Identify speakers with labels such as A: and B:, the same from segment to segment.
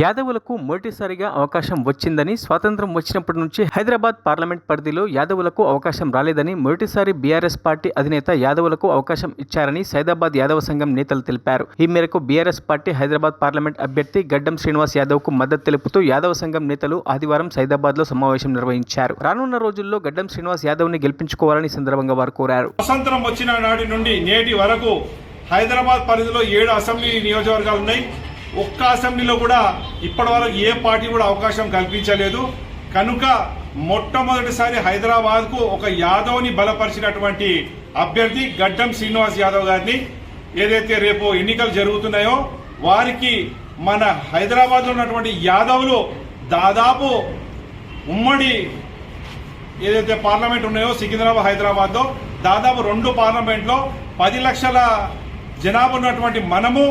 A: యాదవులకు మొదటిసారిగా అవకాశం వచ్చిందని స్వాతంత్రం వచ్చినప్పటి నుంచి హైదరాబాద్ పార్లమెంట్ పరిధిలో యాదవులకు అవకాశం రాలేదని మొదటిసారి బీఆర్ఎస్ పార్టీ అధినేత యాదవులకు అవకాశం ఇచ్చారని సైదాబాద్ యాదవ సంఘం నేతలు తెలిపారు. ఈ మేరకు బీఆర్ఎస్ పార్టీ హైదరాబాద్ పార్లమెంట్ అభ్యర్థి గడ్డం శ్రీనివాస్ యాదవ్కు మద్దతు తెలుపుతూ యాదవ సంఘం నేతలు ఆదివారం సైదాబాద్లో సమావేశం నిర్వహించారు. రానున్న రోజుల్లో గడ్డం శ్రీనివాస్ యాదవ్ని గెలిపించుకోవాలని సందర్భంగా వారు కోరారు.
B: స్వతంత్రం వచ్చిన నాటి నుండి నేటి వరకు హైదరాబాద్ పరిధిలో ఏడు అసెంబ్లీ నియోజకవర్గాలు ఉన్నాయి. ఒక్క అసెంబ్లీలో కూడా ఇప్పటివరకు ఏ పార్టీ కూడా అవకాశం కల్పించలేదు. కనుక మొట్టమొదటిసారి హైదరాబాద్కు ఒక యాదవ్ని బలపరిచినటువంటి అభ్యర్థి గడ్డం శ్రీనివాస్ యాదవ్ గారిని ఏదైతే రేపు ఎన్నికలు జరుగుతున్నాయో వారికి మన హైదరాబాద్లో ఉన్నటువంటి యాదవ్లు దాదాపు ఉమ్మడి ఏదైతే పార్లమెంట్ ఉన్నాయో సికింద్రాబాద్ హైదరాబాద్లో దాదాపు రెండు పార్లమెంట్లో పది లక్షల జనాభా ఉన్నటువంటి మనము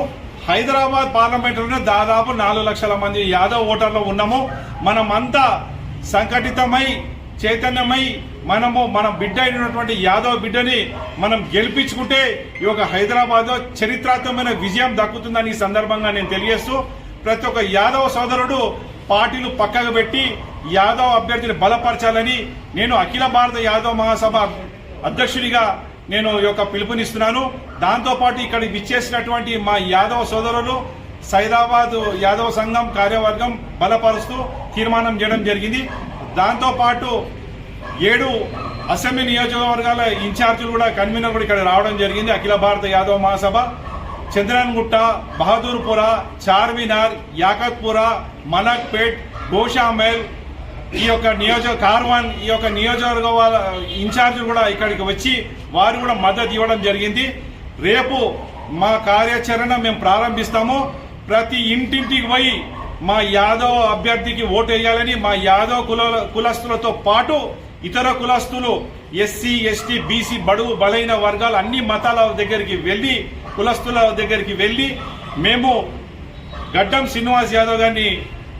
B: హైదరాబాద్ పార్లమెంటులోనే దాదాపు నాలుగు లక్షల మంది యాదవ్ ఓటర్లు ఉన్నాము. మనమంతా సంఘటితమై చైతన్యమై మనము మన బిడ్డ అయినటువంటి యాదవ్ బిడ్డని మనం గెలిపించుకుంటే ఈ యొక్క హైదరాబాద్ చరిత్రాత్మకమైన విజయం దక్కుతుందని ఈ సందర్భంగా నేను తెలియజేస్తూ ప్రతి ఒక్క యాదవ సోదరుడు పార్టీలు పక్కకు పెట్టి యాదవ్ అభ్యర్థిని బలపరచాలని నేను అఖిల భారత యాదవ్ మహాసభ అధ్యక్షుడిగా నేను ఈ యొక్క పిలుపునిస్తున్నాను. దాంతోపాటు ఇక్కడ విచ్చేసినటువంటి మా యాదవ సోదరులు సైదాబాద్ యాదవ సంఘం కార్యవర్గం బలపరుస్తూ తీర్మానం చేయడం జరిగింది. దాంతోపాటు ఏడు అసెంబ్లీ నియోజకవర్గాల ఇన్ఛార్జీలు కూడా కన్వీనర్ కూడా ఇక్కడ రావడం జరిగింది. అఖిల భారత యాదవ మహాసభ చంద్రన్గుట్ట బహదూర్పుర చార్మినార్ యాకత్పుర మలక్పేట్ గోషామేల్ ఈ యొక్క నియోజక కార్వాన్ ఈ యొక్క నియోజకవర్గ వాళ్ళ ఇన్ఛార్జీలు కూడా ఇక్కడికి వచ్చి వారు కూడా మద్దతు ఇవ్వడం జరిగింది. రేపు మా కార్యాచరణ మేము ప్రారంభిస్తాము. ప్రతి ఇంటింటికి పోయి మా యాదవ్ అభ్యర్థికి ఓటు వేయాలని మా యాదవ్ కుల కులస్తులతో పాటు ఇతర కులస్తులు ఎస్సీ ఎస్టీ బీసీ బడుగు బలైన వర్గాలు అన్ని మతాల దగ్గరికి వెళ్ళి కులస్తుల దగ్గరికి వెళ్ళి మేము గడ్డం శ్రీనివాస్ యాదవ్ గారిని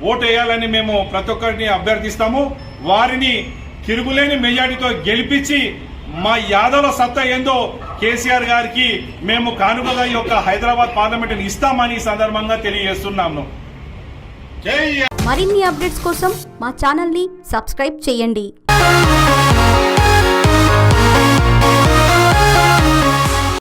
B: ఓటు వేయాలని మేము ప్రతి ఒక్కరిని అభ్యర్థిస్తాము. వారిని తిరుగులేని మెజార్టీతో గెలిపించి మా యాదవుల సత్తా ఏందో కేసీఆర్ గారికి మేము కానుకగా ఈ యొక్క హైదరాబాద్ పార్లమెంట్ ఇస్తామని సందర్భంగా తెలియజేస్తున్నాము
C: మరిన్ని అప్డేట్స్ కోసం మా ఛానల్ని సబ్స్క్రైబ్ చేయండి.